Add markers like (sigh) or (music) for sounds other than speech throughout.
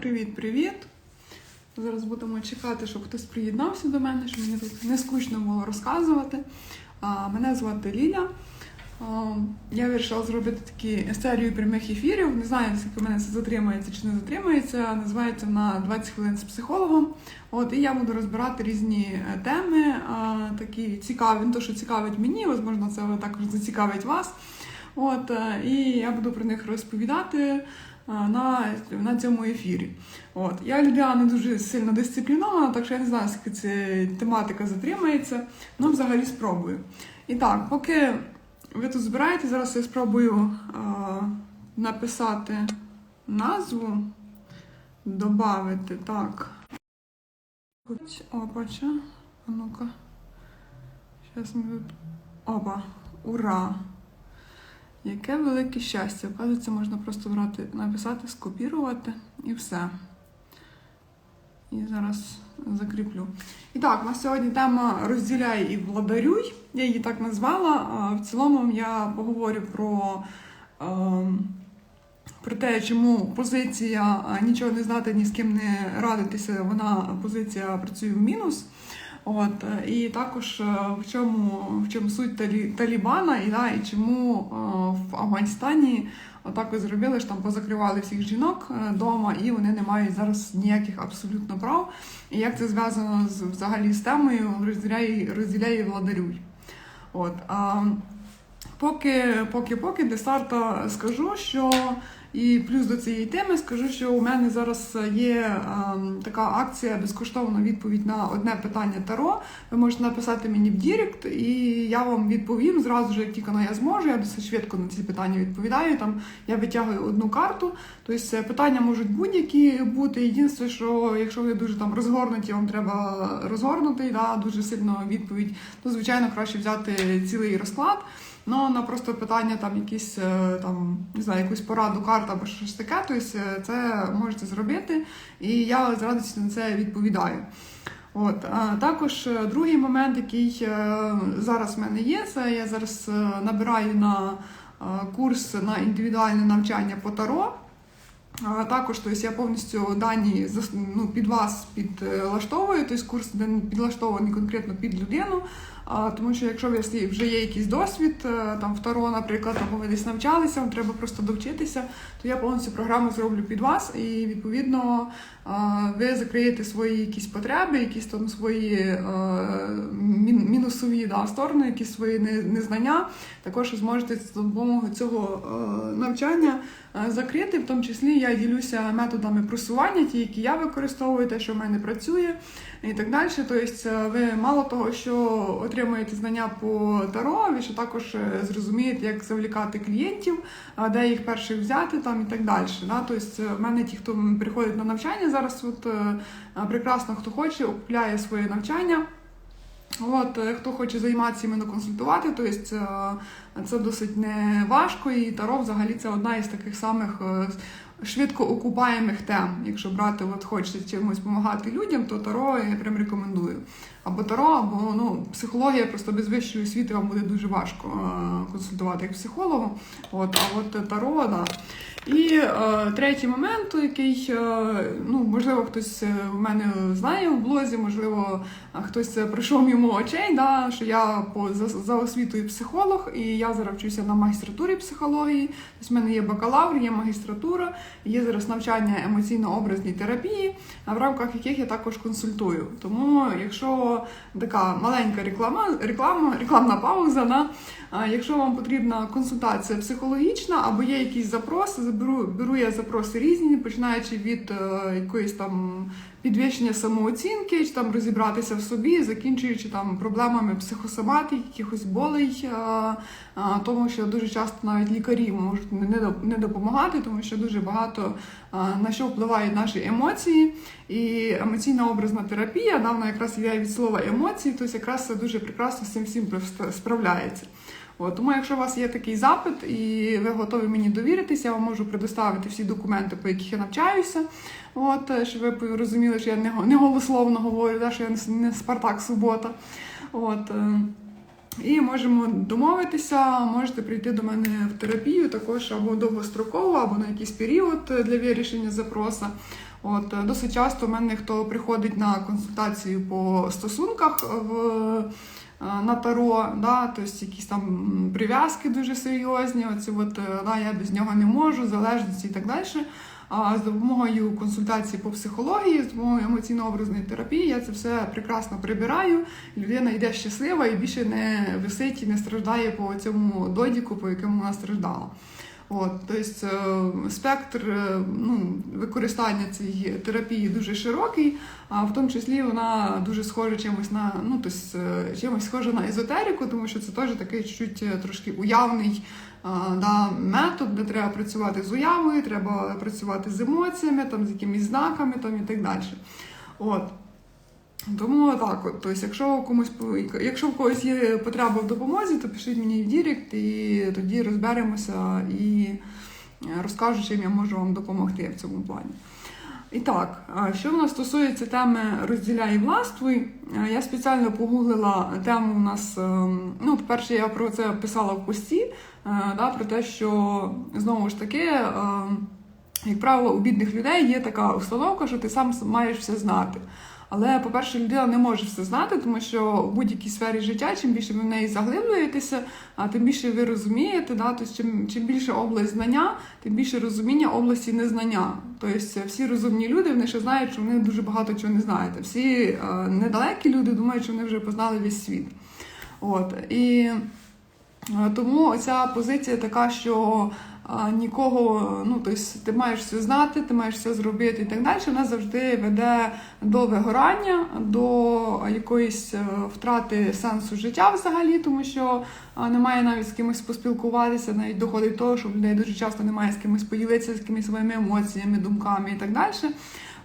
привіт-привіт. Зараз будемо чекати, щоб хтось приєднався до мене, щоб мені тут не скучно було розказувати. Мене звати Ліля. Я вирішила зробити такі серію прямих ефірів. Не знаю, скільки мене це затримається чи не затримається. Називається вона 20 хвилин з психологом. От, і я буду розбирати різні е, теми, такі цікаві, не то, що цікавить мені, можливо, це також зацікавить вас. От, е, і я буду про них розповідати на, на цьому ефірі. От. Я людина не дуже сильно дисциплінована, так що я не знаю, скільки ця тематика затримається, ну взагалі спробую. І так, поки ви тут збираєте, зараз я спробую а, написати назву, додати так. Опача. А ну-ка. Зараз ми. Опа. Ура! Яке велике щастя. Оказується, можна просто брати, написати, скопірувати і все. І зараз закріплю. І так, у нас сьогодні тема розділяй і владарюй. Я її так назвала. В цілому я поговорю про, е, про те, чому позиція нічого не знати, ні з ким не радитися, вона позиція працює в мінус. От, е, і також е, в чому, в чому суть талі, Талібана і, да, і чому е, в Афганістані ось зробили, що там позакривали всіх жінок вдома, і вони не мають зараз ніяких абсолютно прав. І як це зв'язано з взагалі з темою розділяй і владарюй. От, а, поки, поки, поки для старта скажу, що і плюс до цієї теми скажу, що у мене зараз є е, така акція безкоштовна відповідь на одне питання Таро. Ви можете написати мені в Дірект, і я вам відповім зразу ж, як тільки я зможу. Я досить швидко на ці питання відповідаю. Там я витягую одну карту. Тобто питання можуть будь-які бути. Єдине, що якщо ви дуже там розгорнуті, вам треба розгорнути, да, дуже сильно відповідь, то звичайно краще взяти цілий розклад. Ну, на просто питання там якісь там не знаю, якусь пораду, карту або щось таке, тобто це можете зробити, і я з радістю на це відповідаю. От також другий момент, який зараз в мене є, це я зараз набираю на курс на індивідуальне навчання по таро. Також тобто, я повністю дані ну, під вас підлаштовую, тобто курс підлаштований конкретно під людину. А, Тому що якщо вже є якийсь досвід, е, там второ, наприклад, або ви десь навчалися, вам треба просто довчитися, то я повністю програму зроблю під вас, і відповідно ви закриєте свої якісь потреби, якісь там свої е, мінусові да, сторони, якісь свої незнання. Також зможете з допомогою цього е, навчання закрити. В тому числі я ділюся методами просування, ті, які я використовую, те, що в мене працює, і так далі. Тобто, ви мало того, що отримуєте знання по таро, ви ще також зрозумієте, як завлікати клієнтів, де їх перших взяти там і так далі. Тобто, в мене ті, хто приходить на навчання, зараз от прекрасно хто хоче, купляє своє навчання. От, Хто хоче займатися іменно консультувати, то тобто це досить не важко, і таро взагалі це одна із таких самих швидко окупаємих тем. Якщо брати, от хочеться чимось допомагати людям, то таро я прям рекомендую. Або таро, або ну, психологія просто без вищої освіти вам буде дуже важко консультувати як психологу. От, А от таро, да. І е, третій момент, який, е, ну, можливо, хтось в мене знає у блозі, можливо, хтось прийшов мимо очей, да, що я по за, за освітою психолог, і я зараз вчуся на магістратурі психології. Тобто в мене є бакалавр, є магістратура, є зараз навчання емоційно-образній терапії, в рамках яких я також консультую. Тому, якщо така маленька реклама, реклама рекламна пауза, да, якщо вам потрібна консультація психологічна або є якісь запроси, беру, беру я запроси різні, починаючи від е, якоїсь там підвищення самооцінки, чи там розібратися в собі, закінчуючи там проблемами психосоматики, якихось болей, а, а, тому що дуже часто навіть лікарі можуть не допомагати, тому що дуже багато на що впливають наші емоції. І емоційна образна терапія, вона якраз є від слова емоції, тобто якраз це дуже прекрасно з цим всім справляється. От, Тому, якщо у вас є такий запит і ви готові мені довіритися, я вам можу предоставити всі документи, по яких я навчаюся. От, е, Щоб ви розуміли, що я не голословно говорю, да, що я не Спартак Субота. От, е, і можемо домовитися, можете прийти до мене в терапію також або довгостроково, або на якийсь період для вирішення запроса. От е, досить часто в мене хто приходить на консультацію по стосунках в е, на таро, да, тобто якісь там прив'язки дуже серйозні. Оці от, е, да, я без нього не можу, залежності і так далі. А з допомогою консультації по психології, з допомогою емоційно-образної терапії, я це все прекрасно прибираю. Людина йде щаслива і більше не висить і не страждає по цьому додіку, по якому вона страждала. От, тобто спектр е, ну, використання цієї терапії дуже широкий, а в тому числі вона дуже схожа чимось на ну, тобто, чимось схожа на езотерику, тому що це теж такий чуть трошки уявний да, метод, де треба працювати з уявою, треба працювати з емоціями, там, з якимись знаками там, і так далі. От. Тому так, от, тобто, якщо комусь якщо в когось є потреба в допомозі, то пишіть мені в Дірект, і тоді розберемося і е, розкажу, чим я можу вам допомогти в цьому плані. І так, що в нас стосується теми розділяй властвуй, е, я спеціально погуглила тему у нас. ем, Ну, по-перше, я про це писала в пості, е, да, про те, що знову ж таки. Як правило, у бідних людей є така установка, що ти сам маєш все знати. Але, по-перше, людина не може все знати, тому що в будь-якій сфері життя, чим більше ви в неї заглиблюєтеся, тим більше ви розумієте, да? тобто, чим, чим більше область знання, тим більше розуміння області незнання. Тобто всі розумні люди вони ще знають, що вони дуже багато чого не знають. Всі е, недалекі люди думають, що вони вже познали весь світ. От. І е, тому ця позиція така, що нікого, ну тобто ти маєш все знати, ти маєш все зробити і так далі. Вона завжди веде до вигорання, до якоїсь е, втрати сенсу життя взагалі, тому що немає навіть з кимось поспілкуватися, навіть доходить до того, що в людей дуже часто немає з кимось поділитися, з якимись своїми емоціями, думками і так далі.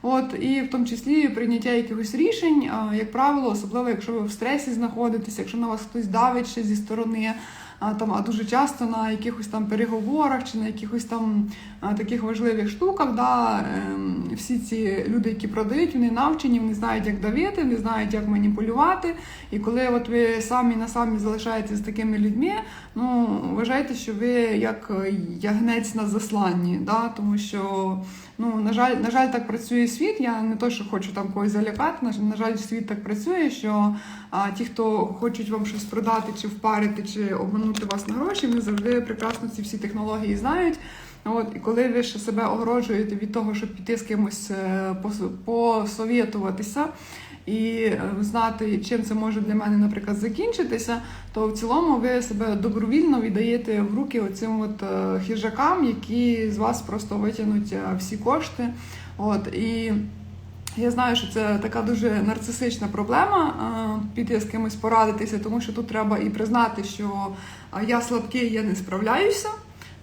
От і в тому числі прийняття якихось рішень, як правило, особливо якщо ви в стресі знаходитеся, якщо на вас хтось давить ще зі сторони. Там, а дуже часто на якихось там переговорах чи на якихось там таких важливих штуках, да, всі ці люди, які продають, вони навчені, вони знають, як давити, вони знають, як маніпулювати. І коли от ви самі на самі залишаєтеся з такими людьми, ну вважайте, що ви як ягнець на засланні, да, тому що. Ну, на жаль, на жаль, так працює світ. Я не то, що хочу там когось залякати. На жаль, світ так працює, що а, ті, хто хочуть вам щось продати, чи впарити, чи обманути вас на гроші, вони завжди прекрасно ці всі технології знають. От, і коли ви ще себе огороджуєте від того, щоб піти з кимось е, посовітуватися і е, знати, чим це може для мене, наприклад, закінчитися, то в цілому ви себе добровільно віддаєте в руки оцим от е, хижакам, які з вас просто витягнуть всі кошти. От і я знаю, що це така дуже нарцисична проблема піти з кимось порадитися, тому що тут треба і признати, що я слабкий, я не справляюся.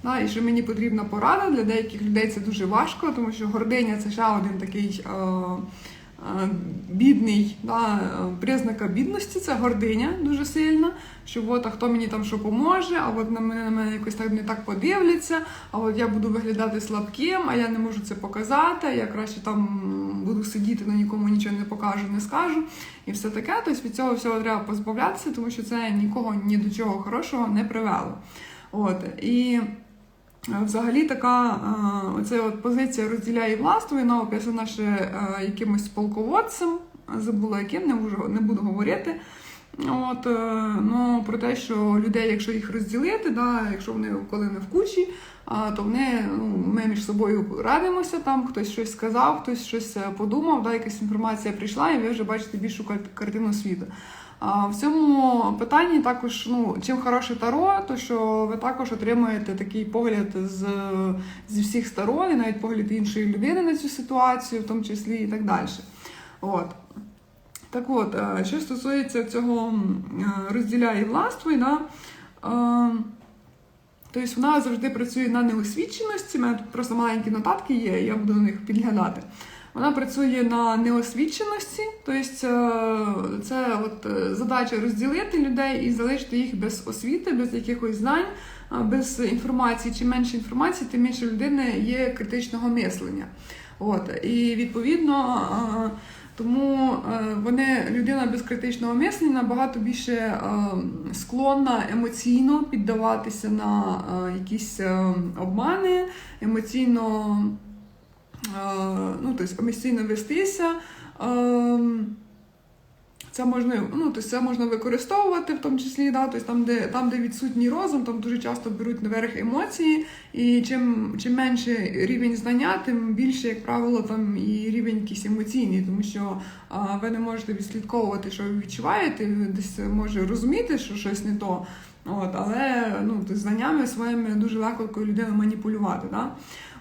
Да, і що мені потрібна порада. Для деяких людей це дуже важко, тому що гординя це ще один такий е, е, бідний да, признака бідності, це гординя дуже сильна. Що от, а хто мені там що поможе, а от на мене на мене якось так не так подивляться, а от я буду виглядати слабким, а я не можу це показати, я краще там буду сидіти, але нікому нічого не покажу, не скажу. І все таке. Тобто від цього всього треба позбавлятися, тому що це нікого ні до чого хорошого не привело. От. І Взагалі така е, оця от позиція розділяє властву, вона описана ще е, якимось полководцем, забула яким, не можу не буду говорити. От, е, ну, про те, що людей, якщо їх розділити, да, якщо вони коли не в кучі, то вони, ну, ми між собою радимося, там хтось щось сказав, хтось щось е, подумав, да, якась інформація прийшла, і ви вже бачите більшу картину світу. В цьому питанні також, ну, чим хороше таро, то що ви також отримуєте такий погляд з, зі всіх сторон, і навіть погляд іншої людини на цю ситуацію, в тому числі і так далі. От. Так от, е, що стосується цього е, розділяє властвуй, да, е, тобто вона завжди працює на неосвіченості, у мене тут просто маленькі нотатки є, я буду на них підглядати. Вона працює на неосвіченості, тобто е, це от е, задача розділити людей і залишити їх без освіти, без якихось знань, без інформації. Чим менше інформації, тим менше людини є критичного мислення. От і відповідно. е, Тому вони людина без критичного мислення набагато більше склонна емоційно піддаватися на якісь обмани, емоційно ну, тобто, самостійно вестися. Ем, Це можна, ну, тобто це можна використовувати в тому числі, да, тобто там, де, там, де відсутній розум, там дуже часто беруть наверх емоції, і чим, чим менше рівень знання, тим більше, як правило, там і рівень якийсь емоційний, тому що а, ви не можете відслідковувати, що ви відчуваєте, ви десь може розуміти, що щось не то. От, але ну, тобто, знаннями своїми дуже легко людиною маніпулювати. Да?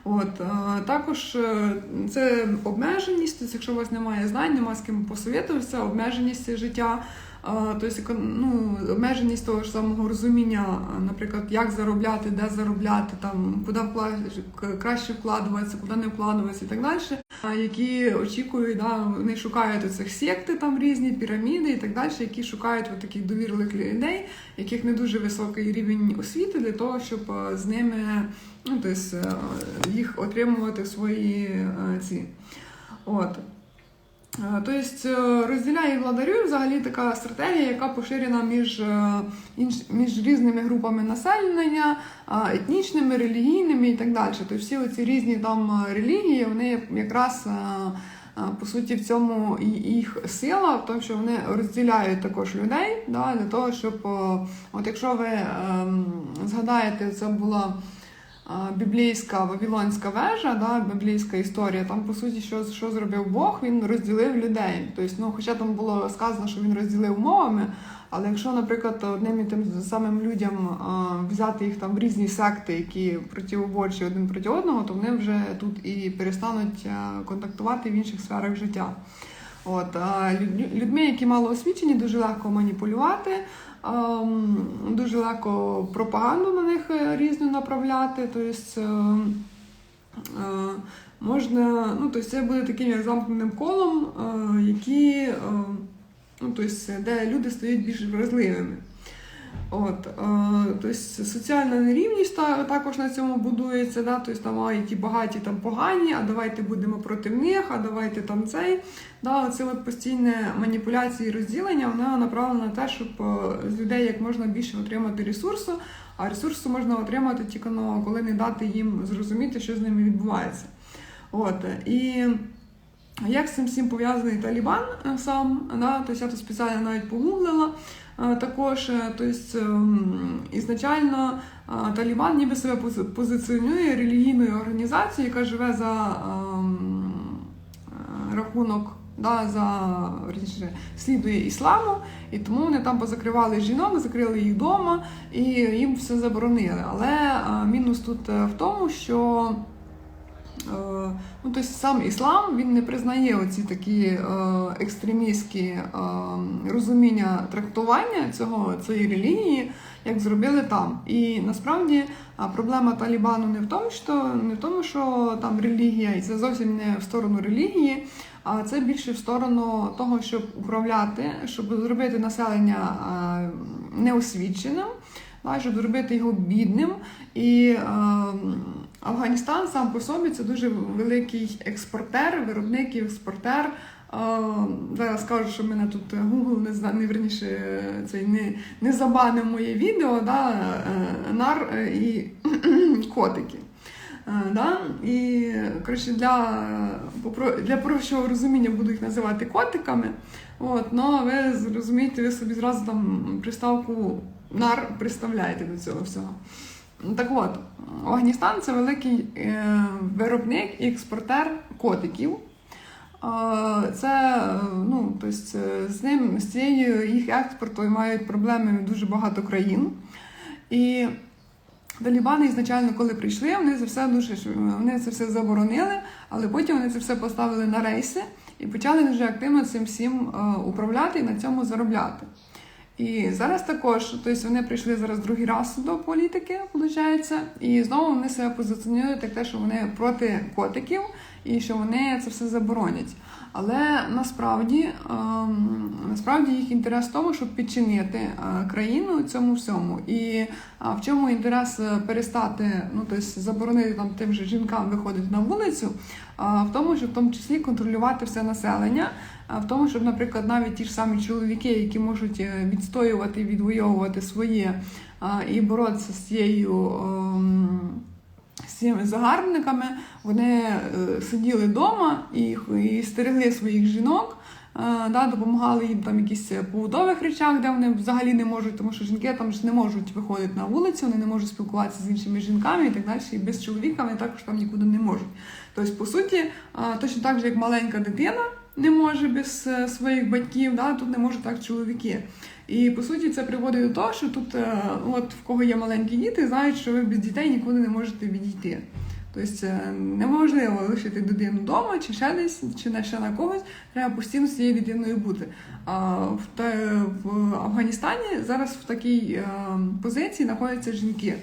От, е, також е, це обмеженість, тобто, якщо у вас немає знань, немає з ким посовітуватися, обмеженість життя, тобто, ну, обмеженість того ж самого розуміння, наприклад, як заробляти, де заробляти, там, куди вклад... краще вкладуватися, куди не вкладуватися і так далі, які очікують, да, вони шукають цих секти там різні, піраміди і так далі, які шукають таких довірливих людей, яких не дуже високий рівень освіти для того, щоб е, з ними ну, тобто, їх отримувати свої е, ці. От. Тобто розділяє владарю взагалі така стратегія, яка поширена між, е, між різними групами населення, етнічними, релігійними і так далі. Тобто всі оці різні там релігії, вони якраз по суті в цьому їх сила, в тому, що вони розділяють також людей да, для того, щоб от якщо ви ем, згадаєте, це була біблійська Вавилонська вежа, да, біблійська історія, там по суті, що, що зробив Бог, він розділив людей. Тобто, ну, хоча там було сказано, що він розділив мовами, але якщо, наприклад, одним і тим самим людям взяти їх там в різні секти, які противоборчі один проти одного, то вони вже тут і перестануть контактувати в інших сферах життя. От, а людьми, які мало освічені, дуже легко маніпулювати, дуже легко пропаганду на них е, різну направляти. Тобто, ем, е, можна, ну, тобто це буде таким як замкненим колом, е, які, е, ну, тобто, де люди стають більш вразливими. От, е, тобто соціальна нерівність та- також на цьому будується, да? тобто там а, які багаті, там погані, а давайте будемо проти них, а давайте там цей. Да, оце от постійне маніпуляції і розділення, вона направлена на те, щоб е, з людей як можна більше отримати ресурсу, а ресурсу можна отримати тільки ну, коли не дати їм зрозуміти, що з ними відбувається. От, і як з цим всім пов'язаний Талібан е, сам, да, тобто я тут спеціально навіть погуглила. Також, тобто, ізначально Талібан ніби себе позиціонує релігійною організацією, яка живе за ем, е, рахунок, да, за слідує ісламу, і тому вони там позакривали жінок, закрили їх вдома і їм все заборонили. Але е, мінус тут в тому, що Ну, тобто сам іслам він не признає оці такі е, екстремістські е, розуміння трактування цього цієї релігії, як зробили там. І насправді проблема Талібану не в тому, що не в тому, що там релігія, і це зовсім не в сторону релігії, а це більше в сторону того, щоб управляти, щоб зробити населення е, неосвіченим, щоб зробити його бідним. І е, Афганістан сам по собі це дуже великий експортер, виробник і експортер. Е, зараз скажу, що мене тут Google не зна- не верніше е, цей не, не забанив моє відео, да, е, нар е, і (clears throat) котики. Е, Да? І коротше, для, для прощого розуміння буду їх називати котиками. От, ну, ви зрозумієте, ви собі зразу там приставку нар представляєте до цього всього. Так от, Афганістан це великий е, виробник і експортер котиків. Е, Це ну, тобто, е, з ним з цією їх експорту мають проблеми дуже багато країн. І Талібани ізначально, коли прийшли, вони це все дуже вони це все заборонили, але потім вони це все поставили на рейси і почали дуже активно цим всім управляти і на цьому заробляти. І зараз також, тобто вони прийшли зараз другий раз до політики, виходить, і знову вони себе позиціонують як те, що вони проти котиків і що вони це все заборонять. Але насправді, ем, насправді їх інтерес в тому, щоб підчинити е, країну цьому всьому. І а, в чому інтерес е, перестати, ну тобто заборонити там тим же жінкам виходити на вулицю, в тому, щоб в тому числі контролювати все населення, в тому, щоб, наприклад, навіть ті ж самі чоловіки, які можуть е, відстоювати відвоювати своє і боротися з цією. ем, з цими загарбниками вони е, сиділи вдома і, і стерегли своїх жінок. Е, Да, допомагали їм там якісь побутових речах, де вони взагалі не можуть, тому що жінки там ж не можуть виходити на вулицю, вони не можуть спілкуватися з іншими жінками і так далі. І без чоловіка вони також там нікуди не можуть. Тобто, по суті, е, точно так же, як маленька дитина не може без е, своїх батьків, да, тут не можуть так чоловіки. І по суті це приводить до того, що тут, е, от в кого є маленькі діти, знають, що ви без дітей нікуди не можете відійти. Тобто е, неможливо лишити дитину вдома, чи ще десь, чи на ще на когось. Треба постійно з цією дитиною бути. А в, в Афганістані зараз в такій е, позиції знаходяться жінки.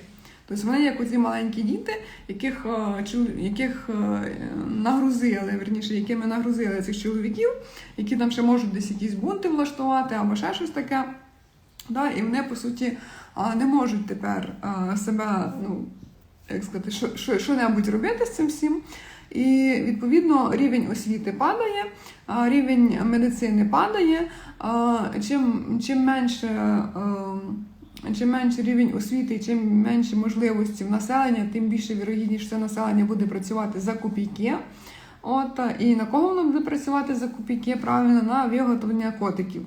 Тобто вони як оці маленькі діти, яких, е, яких нагрузили, верніше, якими нагрузили цих чоловіків, які там ще можуть десь якісь бунти влаштувати або ще щось таке. Да, і вони, по суті, не можуть тепер себе, ну, як сказати, що, що, що-небудь робити з цим всім. І відповідно рівень освіти падає, рівень медицини падає. Чим, чим менше. Чим менше рівень освіти, чим менше можливості в населення, тим більше вірогідніше це населення буде працювати за копійки. От, і на кого воно буде працювати за копійки? Правильно, на виготовлення котиків.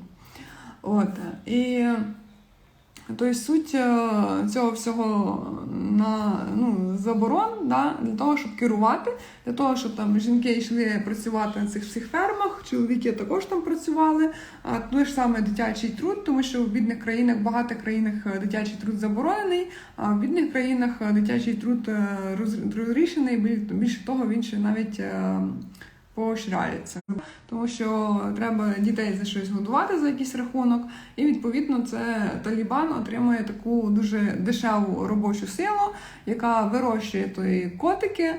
От, і тобто суть е, цього всього на ну, заборон да, для того, щоб керувати, для того, щоб там жінки йшли працювати на цих всіх фермах, чоловіки також там працювали. А той ж саме дитячий труд, тому що в бідних країнах, в багатих країнах е, дитячий труд заборонений, а в бідних країнах е, дитячий труд розрішений. Більше того, він ще навіть е, поощряється. Тому що треба дітей за щось годувати за якийсь рахунок, і відповідно це Талібан отримує таку дуже дешеву робочу силу, яка вирощує тої котики,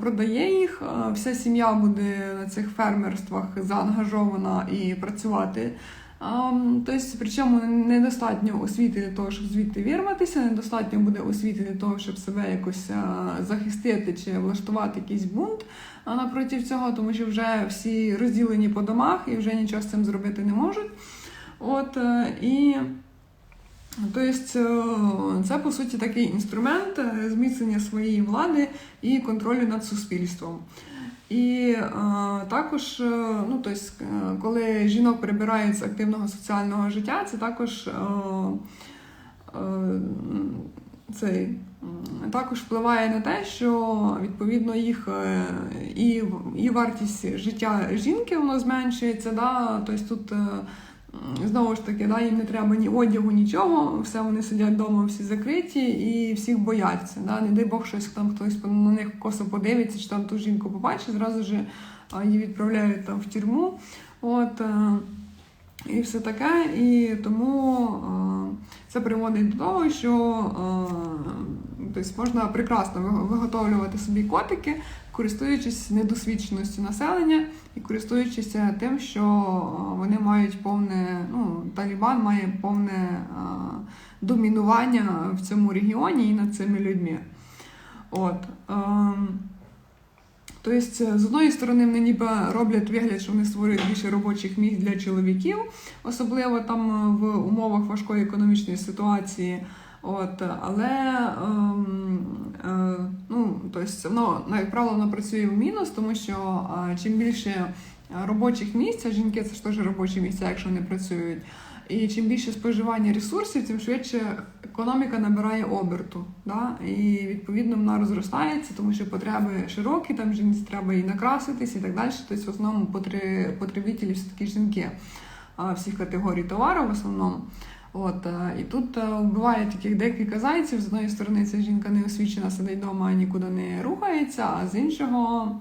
продає їх. Вся сім'я буде на цих фермерствах заангажована і працювати. Тобто, причому недостатньо освіти для того, щоб звідти вірватися, недостатньо буде освіти для того, щоб себе якось захистити чи влаштувати якийсь бунт напроти цього, тому що вже всі розділені по домах і вже нічого з цим зробити не можуть. От е, і тобто, це по суті такий інструмент е, зміцнення своєї влади і контролю над суспільством. І е, також, е, ну тобто, е, коли жінок прибирають з активного соціального життя, це також е, е, цей, також впливає на те, що відповідно їх і, і вартість життя жінки воно зменшується. Да? Тобто тут знову ж таки, да, їм не треба ні одягу, нічого, все вони сидять вдома, всі закриті і всіх бояться. Да? Не дай Бог, щось там хтось на них косо подивиться, чи там ту жінку побачить, зразу ж її відправляють там в тюрму. От, е, і все таке. І тому е, це приводить до того, що е, тобто можна прекрасно виготовлювати собі котики, користуючись недосвідченістю населення і користуючись тим, що е, вони мають повне, ну, Талібан має повне е, домінування в цьому регіоні і над цими людьми. От. ем, Тобто, з одної сторони, вони ніби роблять вигляд, що вони створюють більше робочих місць для чоловіків, особливо там е, в умовах важкої економічної ситуації. От, але ем, е, ну, тобто, воно, ну, як правило, воно працює в мінус, тому що е, чим більше робочих місць, а жінки це ж теж робочі місця, якщо вони працюють. І чим більше споживання ресурсів, тим швидше економіка набирає оберту. Да? І відповідно вона розростається, тому що потреби широкі, там жінці треба і накраситись, і так далі. Тобто в основному потребителі все таки жінки а, всіх категорій товару в основному. От, е, і тут е, вбиває таких декілька зайців. З одної сторони, ця жінка не освічена, сидить вдома нікуди не рухається, а з іншого.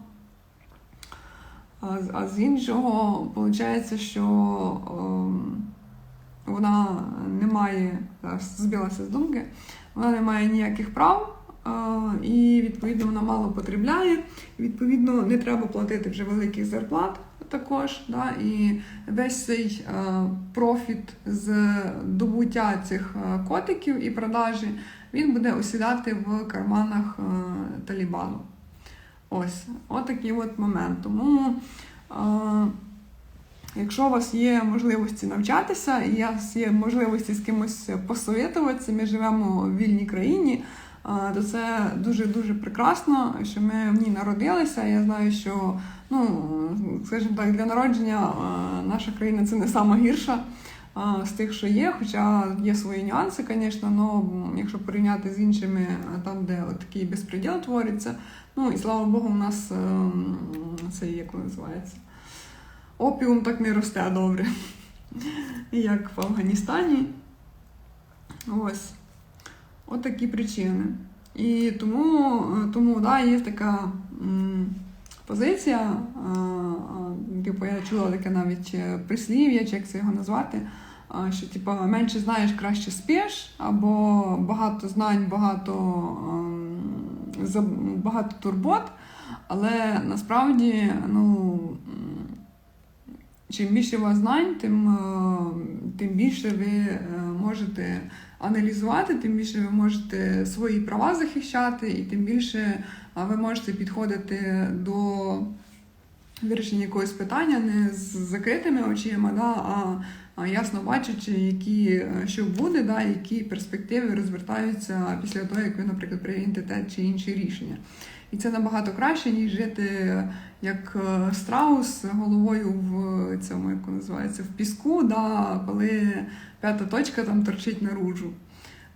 А з- іншого, виходить, що ем, вона не має, збилася з думки, вона не має ніяких прав, е, і відповідно вона мало потребляє. Відповідно, не треба платити вже великих зарплат також. Да, і весь цей е, профіт з добуття цих е, котиків і продажі він буде осідати в карманах е, Талібану. Ось, отакий от момент. Тому. Якщо у вас є можливості навчатися, і у вас є можливості з кимось посовітуватися, ми живемо в вільній країні, то це дуже-дуже прекрасно, що ми в ній народилися. Я знаю, що, ну, скажімо так, для народження наша країна це не сама гірша з тих, що є, хоча є свої нюанси, звісно, але якщо порівняти з іншими, там, де такий безпреділ твориться, ну і слава Богу, у нас це як називається. Опіум так не росте добре, (laughs) як в Афганістані. Ось. От такі причини. І тому, е, тому да, є така позиція, типу, я чула таке навіть е, прислів'я, чи як це його назвати, що типу, менше знаєш, краще спиш, або багато знань, багато, ем, багато турбот, але насправді, ну. Чим більше у вас знань, тим, е, тим більше ви е, можете аналізувати, тим більше ви можете свої права захищати, і тим більше е, ви можете підходити до вирішення якогось питання не з закритими очима, да, а, а ясно бачачи, які, що буде, да, які перспективи розвертаються після того, як ви, наприклад, приймете те чи інше рішення. І це набагато краще, ніж жити як е, страус головою в цьому, як називається, в піску, да, коли п'ята точка там торчить наружу.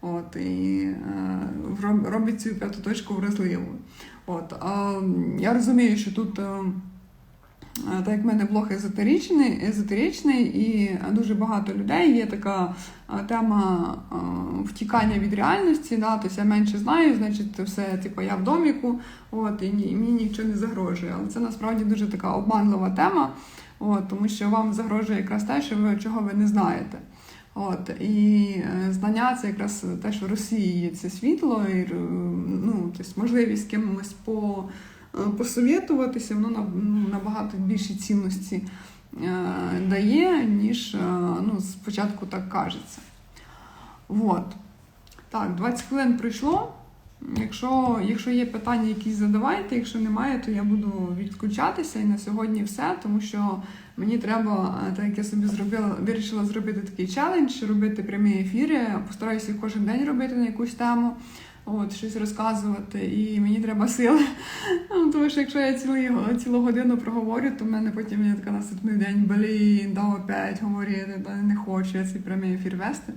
От, і е, роб- робить цю п'яту точку вразливою. От, а, я розумію, що тут. е, Е, Так як в мене блог езотеричний, езотеричний і дуже багато людей є така е, тема втікання від реальності. Да? Тобто я менше знаю, значить, все, типу, я в доміку, от, і мені нічого не загрожує. Але це насправді дуже така обманлива тема, от, тому що вам загрожує якраз те, що ви, чого ви не знаєте. От, і е, знання це якраз те, що Росії є це світло, і е, ну, тобто можливість з кимось по е, посовітуватися, воно ну, набагато більші цінності дає, ніж ну, спочатку так кажеться. Вот. Так, 20 хвилин пройшло. Якщо, якщо є питання, якісь задавайте, якщо немає, то я буду відключатися. І на сьогодні все, тому що мені треба, так як я собі зробила, вирішила зробити такий челендж, робити прямі ефіри. Постараюся кожен день робити на якусь тему, от, щось розказувати, і мені треба сили. (laughs) Ну, тому що якщо я цілу, цілу годину проговорю, то в мене потім є така наступний день, блін, да, опять говорити, да, не хочу я цей прямий ефір вести.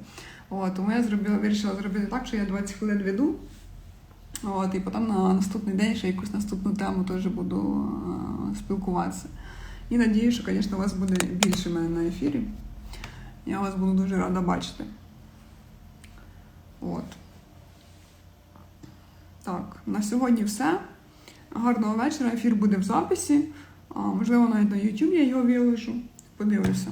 От, тому я зробила, вирішила зробити так, що я 20 хвилин веду. От, і потім на наступний день ще якусь наступну тему теж буду спілкуватися. І надію, що, звісно, у вас буде більше мене на ефірі. Я вас буду дуже рада бачити. От. Так, на сьогодні все. Гарного вечора. Ефір буде в записі. А, можливо, навіть на YouTube я його виложу. Подивлюся.